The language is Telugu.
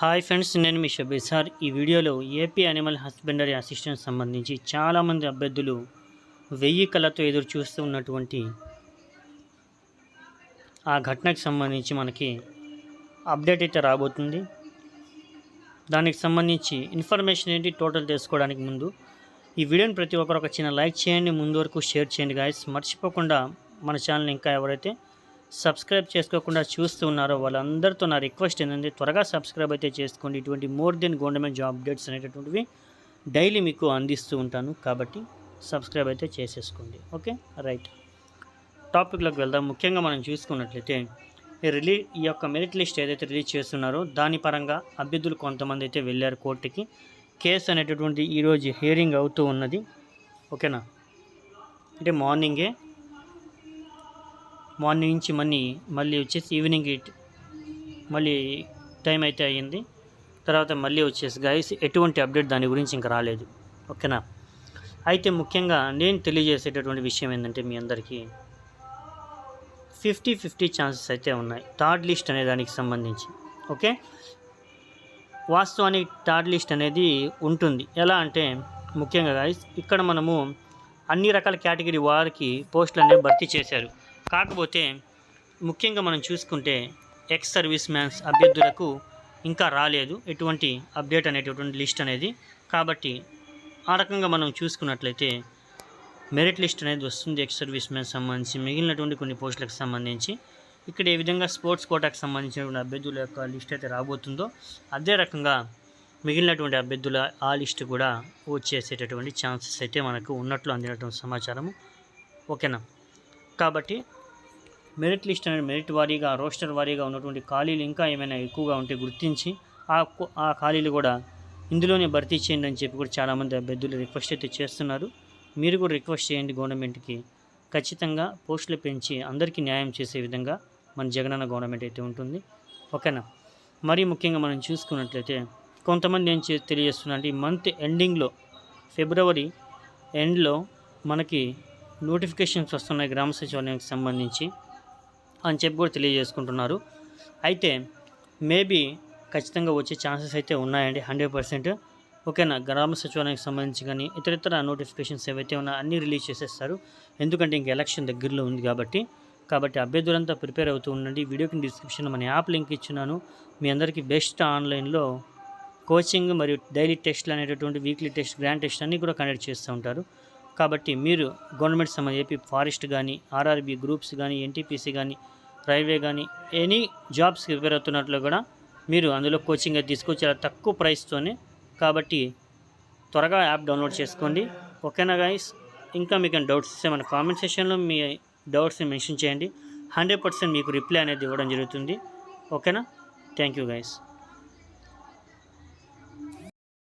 హాయ్ ఫ్రెండ్స్ నేను మీ షబీర్ సార్. ఈ వీడియోలో ఏపీ అనిమల్ హస్బెండరీ అసిస్టెంట్ సంబంధించి చాలామంది అభ్యర్థులు వెయ్యి కళ్ళతో ఎదురు చూస్తూ ఉన్నటువంటి ఆ ఘటనకు సంబంధించి మనకి అప్డేట్ అయితే రాబోతుంది. దానికి సంబంధించి ఇన్ఫర్మేషన్ ఏంటి టోటల్ తెలుసుకోవడానికి ముందు ఈ వీడియోని ప్రతి ఒక్కరు ఒక చిన్న లైక్ చేయండి ముందు వరకు షేర్ చేయండి గాయస్ మర్చిపోకుండా మన ఛానల్ ఇంకా ఎవరైతే సబ్స్క్రైబ్ చేసుకోకుండా చూస్తూ ఉన్నారో వాళ్ళందరితో నా రిక్వెస్ట్ ఏంటంటే త్వరగా సబ్స్క్రైబ్ అయితే చేసుకోండి. ఇటువంటి more than government job updates అనేటటువంటివి డైలీ మీకు అందిస్తూ ఉంటాను. కాబట్టి సబ్స్క్రైబ్ అయితే చేసేసుకోండి. ఓకే? రైట్. టాపిక్లోకి వెళ్దాం. ముఖ్యంగా మనం చూసుకున్నట్లయితే రిలీ ఈ యొక్క మెరిట్ లిస్ట్ ఏదైతే రిలీజ్ చేస్తున్నారో దాని పరంగా అభ్యర్థులు కొంతమంది అయితే వెళ్ళారు కోర్టుకి. కేసు అనేటటువంటి ఈరోజు హియరింగ్ అవుతూ ఉన్నది. ఓకేనా? అంటే మార్నింగే మార్నింగ్ నుంచి మనీ మళ్ళీ వచ్చేసి ఈవినింగ్ ఇట్- మళ్ళీ టైం అయితే అయ్యింది. తర్వాత మళ్ళీ వచ్చేసి గాయస్ ఎటువంటి అప్డేట్ దాని గురించి ఇంకా రాలేదు. ఓకేనా? అయితే ముఖ్యంగా నేను తెలియజేసేటటువంటి విషయం ఏంటంటే మీ అందరికీ ఫిఫ్టీ ఫిఫ్టీ ఛాన్సెస్ అయితే ఉన్నాయి. థర్డ్ లిస్ట్ అనే దానికి సంబంధించి. ఓకే? వాస్తవానికి థర్డ్ లిస్ట్ అనేది ఉంటుంది. ఎలా అంటే ముఖ్యంగా గాయస్ ఇక్కడ మనము అన్ని రకాల కేటగిరీ వారికి పోస్టులు అనేవి భర్తీ చేశారు. కాకపోతే ముఖ్యంగా మనం చూసుకుంటే ఎక్స్ సర్వీస్ మ్యాన్స్ అభ్యర్థులకు ఇంకా రాలేదు ఎటువంటి అప్డేట్ అనేటటువంటి లిస్ట్ అనేది. కాబట్టి ఆ రకంగా మనం చూసుకున్నట్లయితే మెరిట్ లిస్ట్ అనేది వస్తుంది ఎక్స్ సర్వీస్ మ్యాన్ సంబంధించి మిగిలినటువంటి కొన్ని పోస్టులకు సంబంధించి. ఇక్కడ ఏ విధంగా స్పోర్ట్స్ కోటాకు సంబంధించినటువంటి అభ్యర్థుల యొక్క లిస్ట్ అయితే రాబోతుందో అదే రకంగా మిగిలినటువంటి అభ్యర్థుల ఆ లిస్ట్ కూడా వచ్చేసేటటువంటి ఛాన్సెస్ అయితే మనకు ఉన్నట్లు అందినటువంటి సమాచారము. ఓకేనా? కాబట్టి మెరిట్ లిస్ట్ అనేది మెరిట్ వారీగా రోస్టర్ వారీగా ఉన్నటువంటి ఖాళీలు ఇంకా ఏమైనా ఎక్కువగా ఉంటే గుర్తించి ఆ ఆ ఖాళీలు కూడా ఇందులోనే భర్తీ చేయండి అని చెప్పి కూడా చాలామంది అభ్యర్థులు రిక్వెస్ట్ అయితే చేస్తున్నారు. మీరు కూడా రిక్వెస్ట్ చేయండి గవర్నమెంట్కి. ఖచ్చితంగా పోస్టులు పెంచి అందరికీ న్యాయం చేసే విధంగా మన జగనన్న గవర్నమెంట్ అయితే ఉంటుంది. ఓకేనా? మరీ ముఖ్యంగా మనం చూసుకున్నట్లయితే కొంతమంది ఏం చే తెలియజేస్తున్నారంటే ఈ మంత్ ఎండింగ్లో ఫిబ్రవరి ఎండ్లో మనకి నోటిఫికేషన్స్ వస్తున్నాయి గ్రామ సచివాలయానికి సంబంధించి. అని చెప్పి కూడా తెలియజేసుకుంటున్నారు. అయితే మేబీ ఖచ్చితంగా వచ్చే ఛాన్సెస్ అయితే ఉన్నాయండి హండ్రెడ్ పర్సెంట్. ఓకేనా? గ్రామ సచివాలయానికి సంబంధించి కానీ ఇతర ఇతర నోటిఫికేషన్స్ ఏవైతే ఉన్నాయో అన్నీ రిలీజ్ చేసేస్తారు. ఎందుకంటే ఇంక ఎలక్షన్ దగ్గరలో ఉంది కాబట్టి. కాబట్టి అభ్యర్థులంతా ప్రిపేర్ అవుతూ ఉండండి. వీడియోకి డిస్క్రిప్షన్లో మన యాప్ లింక్ ఇచ్చున్నాను. మీ అందరికీ బెస్ట్ ఆన్లైన్లో కోచింగ్ మరియు డైలీ టెస్ట్లు అనేటటువంటి వీక్లీ టెస్ట్ గ్రాండ్ టెస్ట్ అన్నీ కూడా కండక్ట్ చేస్తూ ఉంటారు. కాబట్టి మీరు గవర్నమెంట్ సంబంధ ఏపీ ఫారెస్ట్ కానీ ఆర్ఆర్బి గ్రూప్స్ కానీ ఎన్టీపీసీ కానీ రైల్వే కానీ ఎనీ జాబ్స్ ప్రిపేర్ అవుతున్నట్లు కూడా మీరు అందులో కోచింగ్ అది తీసుకోవచ్చు చాలా తక్కువ ప్రైస్తోనే కాబట్టి త్వరగా యాప్ డౌన్లోడ్ చేసుకోండి. ఓకేనా గాయస్ ఇంకా మీకు డౌట్స్ ఇస్తే మన కామెంట్ సెక్షన్లో మీ డౌట్స్ని మెన్షన్ చేయండి. హండ్రెడ్ పర్సెంట్ మీకు రిప్లై అనేది ఇవ్వడం జరుగుతుంది. ఓకేనా? Thank you guys